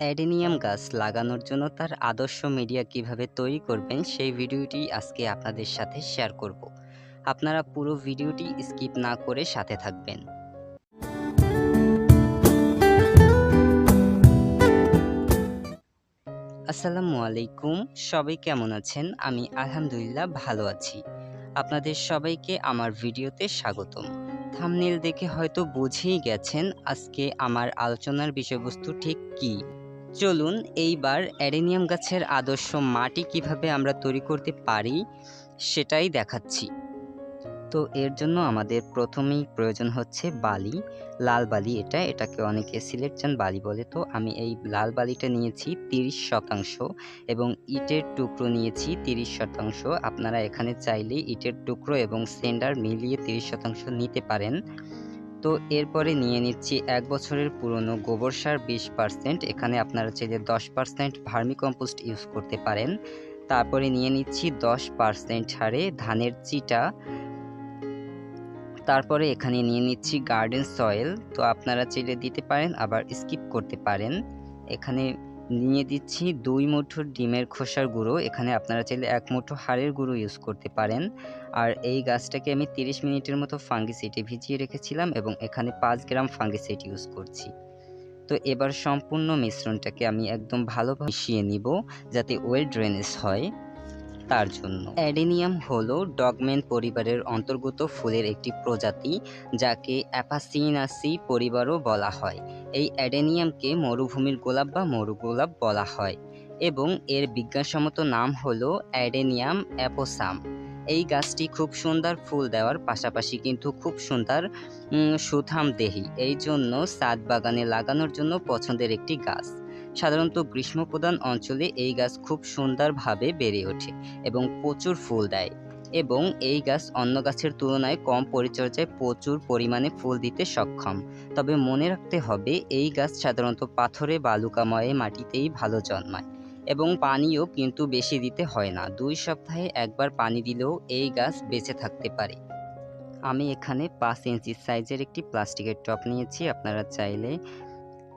Adenium গাছ লাগানোর জন্য তার আদর্শ মিডিয়া কীভাবে তৈরি করবেন সেই ভিডিওটি আজকে আপনাদের সাথে শেয়ার করব। আপনারা পুরো ভিডিওটি স্কিপ না করে সাথে থাকবেন। আসসালামু আলাইকুম সবাই কেমন আছেন? আমি আলহামদুলিল্লাহ ভালো আছি। আপনাদের সবাইকে আমার ভিডিওতে স্বাগতম। থামনেল দেখে হয়তো বুঝেই গেছেন আজকে আমার আলোচনার বিষয়বস্তু ঠিক কী। চলুন এইবার অ্যাডেনিয়াম গাছের আদর্শ মাটি কীভাবে আমরা তৈরি করতে পারি সেটাই দেখাচ্ছি। তো এর জন্য আমাদের প্রথমেই প্রয়োজন হচ্ছে বালি। লাল বালি এটা, এটাকে অনেকে সিলেকশন বালি বলে। তো আমি এই লাল বালিটা নিয়েছি তিরিশ শতাংশ এবং ইটের টুকরো নিয়েছি তিরিশ শতাংশ। আপনারা এখানে চাইলে ইটের টুকরো এবং সেন্ডার মিলিয়ে তিরিশ শতাংশ নিতে পারেন। তো এরপরে নিয়ে নিচ্ছি এক বছরের পুরনো গোবর সার বিশ পার্সেন্ট। এখানে আপনারা চাইলে দশ পার্সেন্ট ভার্মি কম্পোস্ট ইউজ করতে পারেন। তারপরে নিয়ে নিচ্ছি দশ পার্সেন্ট হারে ধানের চিটা। তারপরে এখানে নিয়ে নিচ্ছি গার্ডেন সয়েল। তো আপনারা চাইলে দিতে পারেন, আবার স্কিপ করতে পারেন। এখানে নিয়ে দিচ্ছি দুই মুঠো ডিমের খোসার গুঁড়ো। এখানে আপনারা চাইলে এক মুঠো হাড়ের গুঁড়ো ইউজ করতে পারেন। আর এই গাছটাকে আমি তিরিশ মিনিটের মতো ফাঙ্গিসাইডে ভিজিয়ে রেখেছিলাম এবং এখানে পাঁচ গ্রাম ফাঙ্গিসাইড ইউজ করছি। তো এবার সম্পূর্ণ মিশ্রণটাকে আমি একদম ভালোভাবে মিশিয়ে নিব যাতে ওয়েল ড্রেনেজ হয় তার জন্য। অ্যাডেনিয়াম হলো ডগমেন পরিবারের অন্তর্গত ফুলের একটি প্রজাতি, যাকে অ্যাপাসিনাসি পরিবারও বলা হয়। এই অ্যাডেনিয়ামকে মরুভূমির গোলাপ বা মরু গোলাপ বলা হয় এবং এর বিজ্ঞানসম্মত নাম হল অ্যাডেনিয়াম অ্যাপোসাম। এই গাছটি খুব সুন্দর ফুল দেওয়ার পাশাপাশি কিন্তু খুব সুন্দর সুথাম দেহি এই জন্য সাদ বাগানে লাগানোর জন্য পছন্দের একটি গাছ। সাধারণত গ্রীষ্মপ্রধান অঞ্চলে এই গাছ খুব সুন্দরভাবে বেড়ে ওঠে এবং প্রচুর ফুল দেয়। এবং এই গাছ অন্য গাছের তুলনায় কম পরিচর্যায় প্রচুর পরিমাণে ফুল দিতে সক্ষম। তবে মনে রাখতে হবে, এই গাছ সাধারণত পাথরে, বালুকাময়ে মাটিতেই ভালো জন্মায় এবং পানিও কিন্তু বেশি দিতে হয় না। দুই সপ্তাহে একবার পানি দিলেও এই গাছ বেঁচে থাকতে পারে। আমি এখানে পাঁচ ইঞ্চি সাইজের একটি প্লাস্টিকের টপ নিয়েছি। আপনারা চাইলে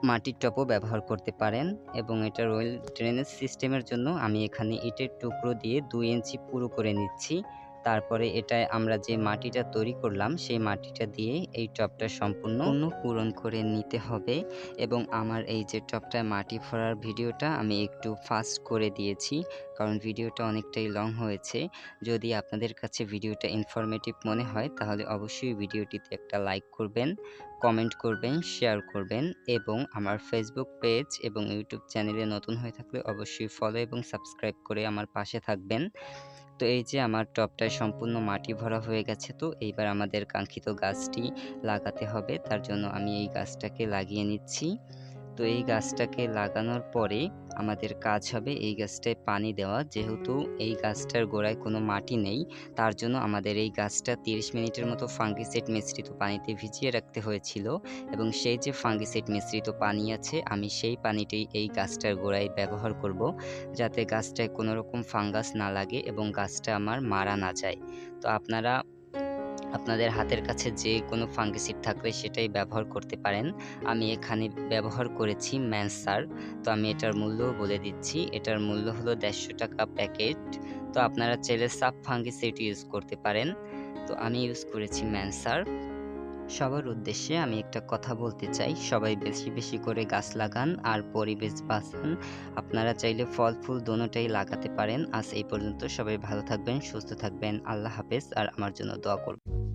মাটির টপও ব্যবহার করতে পারেন এবং এটা রয়েল ড্রেনেজ সিস্টেমের জন্য আমি এখানে ইটের টুকরো দিয়ে দুই ইঞ্চি পুরো করে নিচ্ছি। তারপরে এটায় আমরা যে মাটিটা তৈরি করলাম সেই মাটিটা দিয়ে এই টপটা সম্পূর্ণ পূরণ করে নিতে হবে এবং আমার এই যে টপটায় মাটি ভরার ভিডিওটা আমি একটু ফাস্ট করে দিয়েছি। কারণ ভিডিওটা অনেকটাই লং হয়েছে। যদি আপনাদের কাছে ভিডিওটা ইনফরমেটিভ মনে হয়, তাহলে অবশ্যই ভিডিওটিতে একটা লাইক করবেন কমেন্ট করবেন শেয়ার করবেন এবং আমার ফেসবুক পেজ এবং ইউটিউব চ্যানেলে নতুন হয়ে থাকলে অবশ্যই ফলো এবং সাবস্ক্রাইব করে আমার পাশে থাকবেন। তো এই যে আমার টপটায় সম্পূর্ণ মাটি ভরা হয়ে গেছে তো, এইবার আমাদের কাঙ্ক্ষিত গাছটি লাগাতে হবে। তার জন্য আমি এই গাছটাকে লাগিয়ে নিচ্ছি। তো এই গাছটাকে লাগানোর পরে আমাদের কাজ হবে এই গাছটায় পানি দেওয়া। যেহেতু এই গাছটার গোড়ায় কোনো মাটি নেই, তার জন্য আমাদের এই গাছটা তিরিশ মিনিটের মতো ফাঙ্গিসাইড মিশ্রিত পানিতে ভিজিয়ে রাখতে হয়েছিল এবং সেই যে ফাঙ্গিসাইড মিশ্রিত পানি আছে, আমি সেই পানিটি এই গাছটার গোড়ায় ব্যবহার করব যাতে গাছটায় কোনো রকম ফাঙ্গাস না লাগে এবং গাছটা আমার মারা না যায়। তো আপনারা আপনাদের হাতের কাছে যে কোনো ফাঙ্গিসিড থাকলে সেটাই ব্যবহার করতে পারেন। আমি এখানে ব্যবহার করেছি ম্যানসার। তো আমি এটার মূল্য বলে দিচ্ছি। এটার মূল্য হলো দেড়শো টাকা প্যাকেট। তো আপনারা চাইলে সাব ফাঙ্গিসিড ইউজ করতে পারেন। তো আমি ইউজ করেছি ম্যানসার। সবার উদ্দেশ্যে আমি একটা কথা বলতে চাই। সবাই বেশি বেশি করে গাছ লাগান আর পরিবেশ বাঁচান। আপনারা চাইলে ফল, ফুল দোনোটাই লাগাতে পারেন। আজ এই পর্যন্ত সবাই ভালো থাকবেন, সুস্থ থাকবেন। আল্লাহ হাফেজ। আর আমার জন্য দোয়া করবেন।